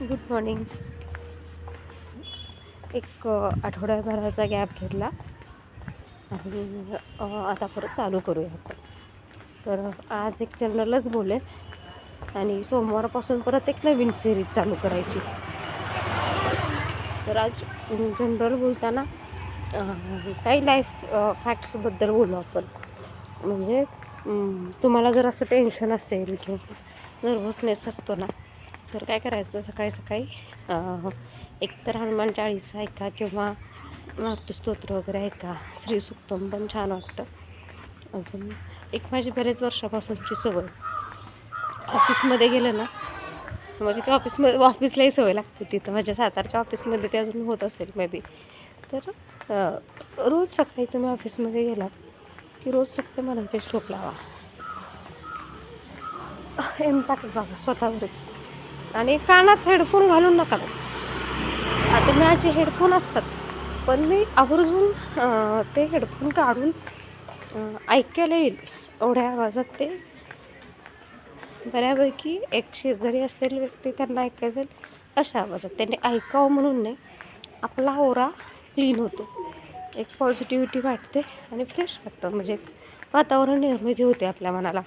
Good morning एक आठवड्याभराचा gap घेतला. आणि आता परत चालू करूया आपण. तर आज एक जनरलच बोलेल आणि सोमवारपासून परत एक नवीन सिरीज चालू करायची. तर आज जनरल बोलताना काही लाईफ फॅक्ट्सबद्दल बोलू आपण. म्हणजे तुम्हाला जर असं टेन्शन असेल किंवा नर्वसनेस असतो ना तर काय करायचं? सकाळी सकाळी एकतर हनुमान चाळीसा ऐका किंवा मातृस्तोत्र वगैरे ऐका श्रीसुक्तम पण छान वाटतं. अजून एक माझी बरेच वर्षापासूनची सवय. ऑफिसमध्ये गेलं ना म्हणजे ते ऑफिसमध्ये ऑफिसलाही सवय लागते तिथं. माझ्या सातारच्या ऑफिसमध्ये ते अजून होत असेल मे बी तर रोज सकाळी तुम्ही ऑफिसमध्ये गेलात की रोज सकाळी मला ते श्लोक लावा. इम्पॅक्ट बघा स्वतःवरच. आणि कानात हेडफोन घालून नका. आता माझे हेडफोन असतात पण मी आवर्जून ते हेडफोन काढून ऐकायला येईल एवढ्या आवाजात ते. बऱ्यापैकी एक शेजारी असेल व्यक्ती त्यांना ऐकायचं अशा आवाजात. त्यांनी ऐकावं म्हणून नाही आपला ओरा क्लीन होतो. एक पॉझिटिव्हिटी वाटते आणि फ्रेश वाटतं. म्हणजे वातावरण निर्मिती होते आपल्या मनाला.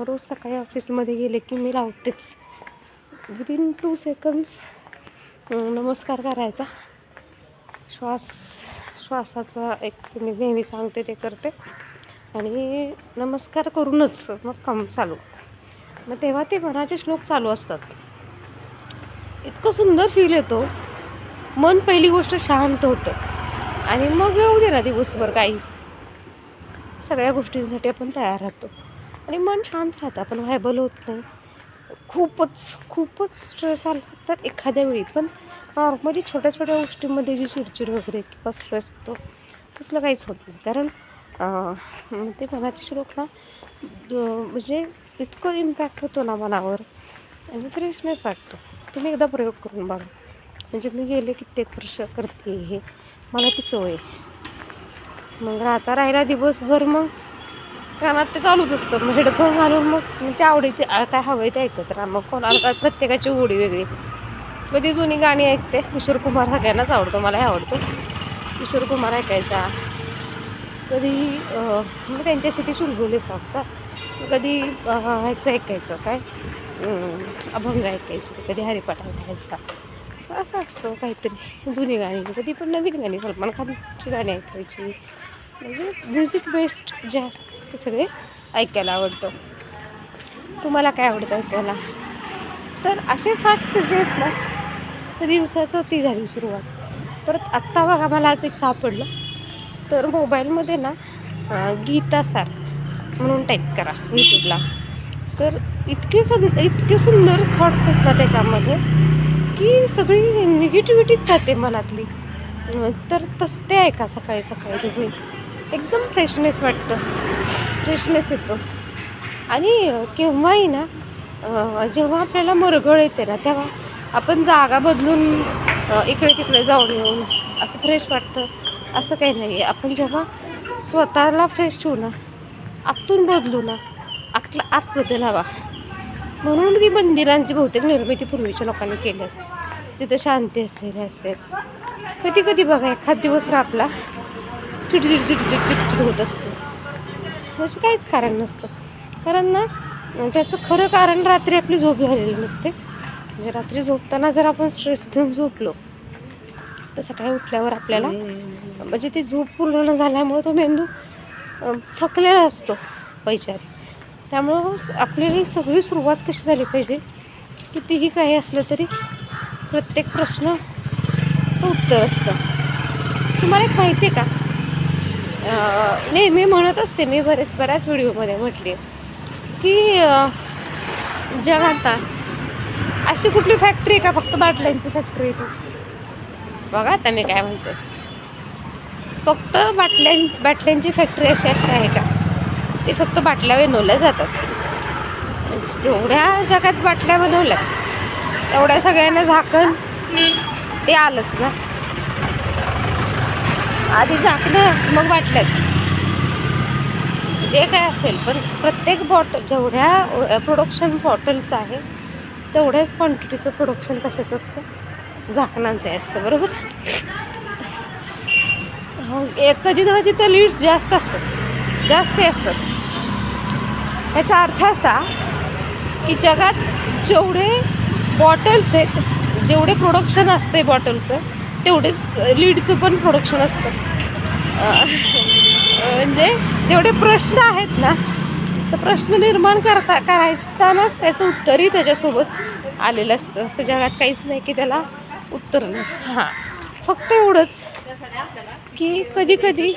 रोज सकाळी ऑफिसमध्ये गेले की मी लावतेच. विदिन टू सेकंड्स नमस्कार करायचा. श्वास श्वासाचा एक मी नेहमी सांगते ते करते. आणि नमस्कार करूनच मग काम चालू. मग तेव्हा ते मनाचे श्लोक चालू असतात. इतकं सुंदर फील येतो. मन पहिली गोष्ट शांत होतं. आणि मग येऊ दे ना दिवसभर काही. सगळ्या गोष्टींसाठी आपण तयार राहतो. आणि मन शांत राहतं. आपण व्हायबल होत नाही. खूपच खूपच स्ट्रेस आला. तर एखाद्या वेळी पण नॉर्मली छोट्या छोट्या गोष्टींमध्ये जी चिडचिड वगैरे किंवा स्ट्रेस होतो तसलं काहीच होत नाही. कारण ते मनाचे श्लोक ना म्हणजे इतकं इम्पॅक्ट होतो ना मनावर. आणि फ्रेशनेस वाटतो. तुम्ही एकदा प्रयोग करून बघा. म्हणजे मी गेले कित्येक वर्ष करते हे. मला ती सवय मग आता राहिला दिवसभर मग कानात ते चालूच असतं. मग हेडफोन घालून मग म्हणजे आवडीचे काय हवं ते ऐकत राहा. मग कोणाला काय प्रत्येकाची ओढी वेगळी. कधी जुनी गाणी ऐकते. किशोर कुमार सगळ्यांनाच आवडतो. मलाही आवडतो. किशोर कुमार ऐकायचा. कधी मग त्यांच्याशी ते चुलबुले सॉंगचा कधी ह्याचं ऐकायचं काय? अभंग ऐकायचं. कधी हरिपाठ ऐकायचा. असं असतं काहीतरी. जुनी गाणी. कधी पण नवीन गाणी. सलमान खानची गाणी ऐकायची. म्हणजे म्युझिक बेस्ड जे असतं ते सगळे ऐकायला आवडतं. तुम्हाला काय आवडतं ऐकायला? तर असे फॅक्ट्स जे आहेत ना तर दिवसाचं ती झाली सुरुवात. परत आत्ता बघा मला आज एक सापडलं. तर मोबाईलमध्ये ना गीता सार म्हणून टाईप करा यूट्यूबला तर इतके सुं इतके सुंदर थॉट्स आहेत ना त्याच्यामध्ये की सगळी निगेटिव्हिटीच जाते मनातली. तर तस ते ऐका सकाळी सकाळी तुम्ही. एकदम फ्रेशनेस वाटतं. फ्रेशनेस येतो. आणि केव्हाही ना जेव्हा आपल्याला मरगळ येते ना तेव्हा आपण जागा बदलून इकडे तिकडे जाऊन येऊन असं फ्रेश वाटतं. असं काही नाही आहे. आपण जेव्हा स्वतःला फ्रेश ठेवू ना आतून बदलू ना आतला आत बदल हवा. म्हणून ती मंदिरांची बहुतेक निर्मिती पूर्वीच्या लोकांनी केली असेल. जिथे शांती असेल असेल. कधी कधी बघा एखाद दिवस आपला चिडचिड चिडचिड चिडचिड होत असते. म्हणजे काहीच कारण नसतं. कारण ना त्याचं खरं कारण रात्री आपली झोप झालेली नसते. म्हणजे रात्री झोपताना जर आपण स्ट्रेस घेऊन झोपलो तर सकाळी उठल्यावर आपल्याला म्हणजे ती झोप पूर्ण न झाल्यामुळे तो मेंदू थकलेला असतो वैचारिक. त्यामुळं हो, आपल्याला सगळी सुरुवात कशी झाली पाहिजे? कितीही काही असलं तरी प्रत्येक प्रश्नाचं उत्तर असतं. तुम्हाला एक माहिती आहे का? नाही मी म्हणत असते मी बरेच बऱ्याच व्हिडिओमध्ये म्हटली की जगात अशी कुठली फॅक्टरी आहे का? फक्त बाटल्यांची फॅक्टरी आहे बघा आता मी काय म्हणते. फक्त बाटल्यां बाटल्यांची फॅक्टरी अशी अशी आहे का? ती फक्त बाटल्या बनवल्या जातात. जेवढ्या जगात बाटल्या बनवल्या तेवढ्या सगळ्यांना झाकण ते आलंच ना. आधी झाकणं मग वाटलं. जे काय असेल पण प्रत्येक बॉटल जेवढ्या प्रोडक्शन बॉटल्स आहे तेवढ्याच क्वांटिटीचं प्रोडक्शन कशाचं असतं? झाकणांचं असतं बरोबर? हो, एक कधी कधी तर लीड्स जास्त असतात. जास्त असतात. याचा अर्थ असा की जगात जेवढे बॉटल्स आहेत जेवढे प्रोडक्शन असते बॉटलचं तेवढेच लीडचं पण प्रोडक्शन असतं. म्हणजे जेवढे प्रश्न आहेत ना तर प्रश्न निर्माण करता करायतानाच त्याचं उत्तरही त्याच्यासोबत आलेलं असतं. असं जगात काहीच नाही की त्याला उत्तर नाही. हां. फक्त एवढंच की कधी कधी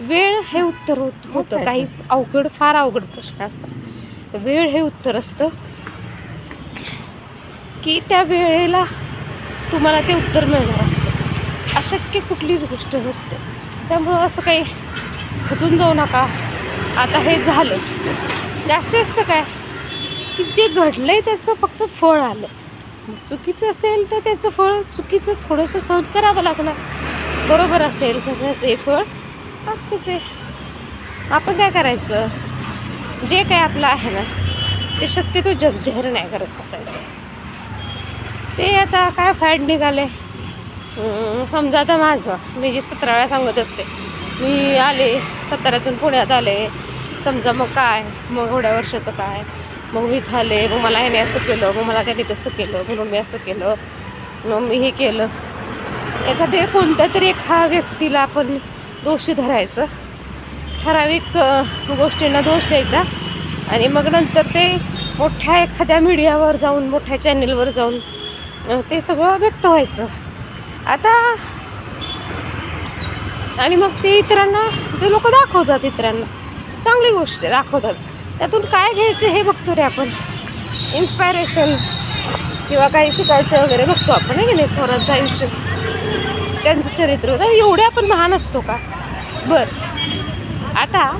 वेळ हे उत्तर होत होतं. काही अवघड फार अवघड प्रश्न असतात. वेळ हे उत्तर असतं. की त्या वेळेला तुम्हाला ते उत्तर मिळणार. अशक्य कुठलीच गोष्ट नसते. त्यामुळं असं काही खचून जाऊ नका. आता हे झालं. जास्त असतं काय? की जे घडलं आहे त्याचं फक्त फळ आलं. चुकीचं असेल तर त्याचं फळ चुकीचं थोडंसं सहन करावं लागणार. बरोबर असेल तर त्याचं हे फळ असतंच आहे आपण काय करायचं? जे काय आपलं आहे ना ते शक्यतो जगजाहीर नाही करत बसायचं. ते आता काय फॅड निघाले आहे समजा आता माझं मी जी सतरा वेळा सांगत असते मी आले साताऱ्यातून पुण्यात आले समजा मग काय मग एवढ्या वर्षाचं काय मग मी खाले मग मला ह्याने असं केलं मग मला त्याने तसं केलं म्हणून मी असं केलं मग मी हे केलं. एखाद्या कोणत्या तरी एका व्यक्तीला आपण दोषी धरायचं. ठराविक गोष्टींना दोष द्यायचा आणि मग नंतर ते मोठ्या एखाद्या मीडियावर जाऊन मोठ्या चॅनेलवर जाऊन ते सगळं व्यक्त व्हायचं. आता आणि मग ते इतरांना ते लोक दाखवतात इतरांना. चांगली गोष्ट आहे दाखवतात. त्यातून काय घ्यायचं हे बघतो रे आपण. इन्स्पायरेशन किंवा काही शिकायचं वगैरे बघतो आपण आहे की नाही? थोरांचं आयुष्य. त्यांचं चरित्र होतं. एवढे आपण महान असतो का? बरं. आता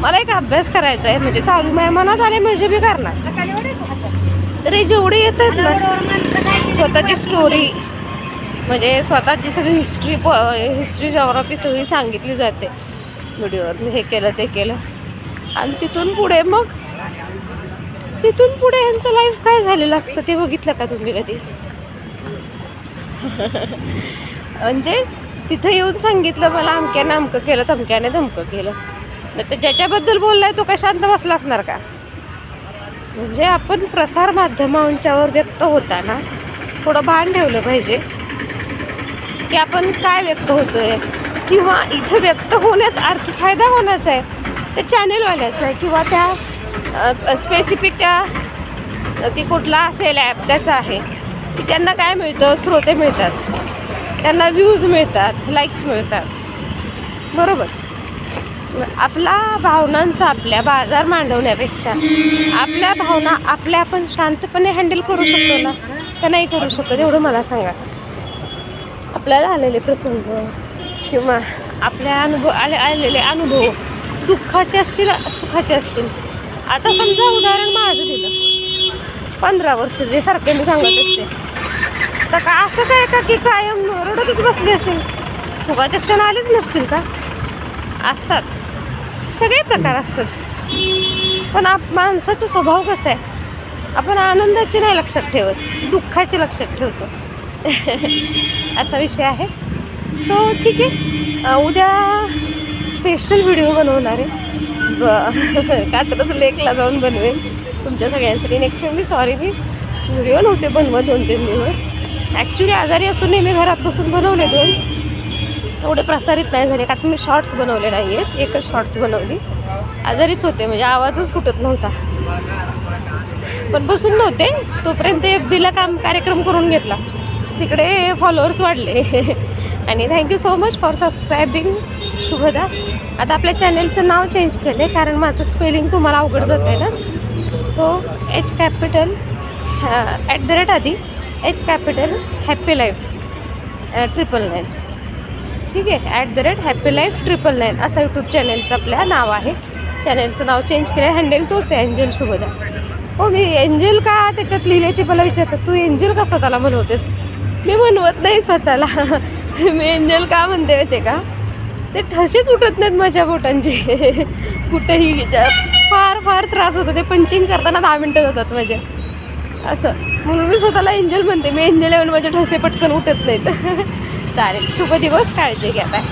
मला एक अभ्यास करायचा आहे. म्हणजे चालू माझ्या मनात आले म्हणजे मी करणार तर हे जेवढे येतात ना स्वतःची स्टोरी म्हणजे स्वतःची सगळी हिस्ट्री प हिस्ट्री जॉग्राफी सगळी सांगितली जाते. व्हिडिओवर मी हे केलं ते केलं. आणि तिथून पुढे मग? तिथून पुढे यांचं लाईफ काय झालेलं असतं ते बघितलं का तुम्ही कधी? म्हणजे तिथं येऊन सांगितलं मला अमक्याने अमकं केलं तमक्याने धमकं केलं. नाही तर ज्याच्याबद्दल बोललाय तो काय शांत बसला असणार का? म्हणजे आपण प्रसार माध्यमांच्यावर व्यक्त होताना थोडं भान ठेवलं पाहिजे. की आपण काय व्यक्त होतोय? किंवा इथं व्यक्त होण्यात अर्थ फायदा होण्याचा आहे? त्या चॅनेलवाल्याचा आहे किंवा त्या स्पेसिफिक त्या ती कुठला असेल ॲप त्याचा आहे. की त्यांना काय मिळतं? श्रोते मिळतात. त्यांना व्ह्यूज मिळतात लाईक्स मिळतात. बरोबर? आपला भावनांचा आपल्या बाजार मांडवण्यापेक्षा आपल्या भावना आपल्या आपण शांतपणे हँडल करू शकतो ना? का नाही करू शकतो? एवढं मला सांगा. आपल्याला आलेले प्रसंग किंवा आपल्या अनुभव आले आलेले अनुभव दुःखाचे असतील सुखाचे असतील. आता समजा उदाहरण माझं दिलं. पंधरा वर्ष जे सारखे मी सांगत असते. तर का असं काय का की कायम रडतच बसले असेल? सुखाचे क्षण आलेच नसतील का? असतात. सगळे प्रकार असतात. पण आप माणसाचा स्वभाव कसा आहे? आपण आनंदाचे नाही लक्षात ठेवत. दुःखाचे लक्षात ठेवतो. असा विषय आहे. सो ठीक आहे. उद्या स्पेशल व्हिडिओ बनवणार आहे. ब कात्रच लेकला जाऊन बनवेन. तुमच्या सगळ्यांसाठी नेक्स्ट टाइम मी सॉरी मी व्हिडिओ नव्हते बनवत दोन तीन दिवस. ॲक्च्युली आजारी असूनही मी घरात बसून बनवले दोन. एवढे प्रसारित नाही झाले कारण मी शॉर्ट्स बनवले नाही आहेत. एकच शॉर्ट्स बनवली. आजारीच होते म्हणजे आवाजच फुटत नव्हता. पण बसून नव्हते. तोपर्यंत एफ बीला काम कार्यक्रम करून घेतला. तिकडे फॉलोअर्स वाढले. आणि thank you so much for subscribing Shubhada. आता आपल्या चॅनेलचं नाव चेंज केलं आहे कारण माझं स्पेलिंग तुम्हाला अवघड जात आहे ना. So H capital at the rate आधी H capital happy life triple nine ठीक आहे? At the rate happy life triple nine असं यूट्यूब चॅनेलचं आपल्या नाव आहे. चॅनेलचं नाव चेंज केलं आहे हँडल तोच आहे एंजल शुभदा. हो मी एंजल का त्याच्यात लिहिले ते मला विचारतात. तू एंजल का स्वतःला म्हणवतेस? मी म्हणवत नाही स्वतःला? मी एंजल का म्हणते होते का? ते ठसेच उठत नाहीत माझ्या बोटांचे. कुठेही फार फार त्रास होतो. ते पंचिंग करताना दहा मिनटं जातात माझ्या असं. म्हणून मी स्वतःला एंजल म्हणते. मी एंजल येऊन माझे ठसे पटकन उठत नाहीत. चालेल. शुभ दिवस. काळजी घ्या. बाय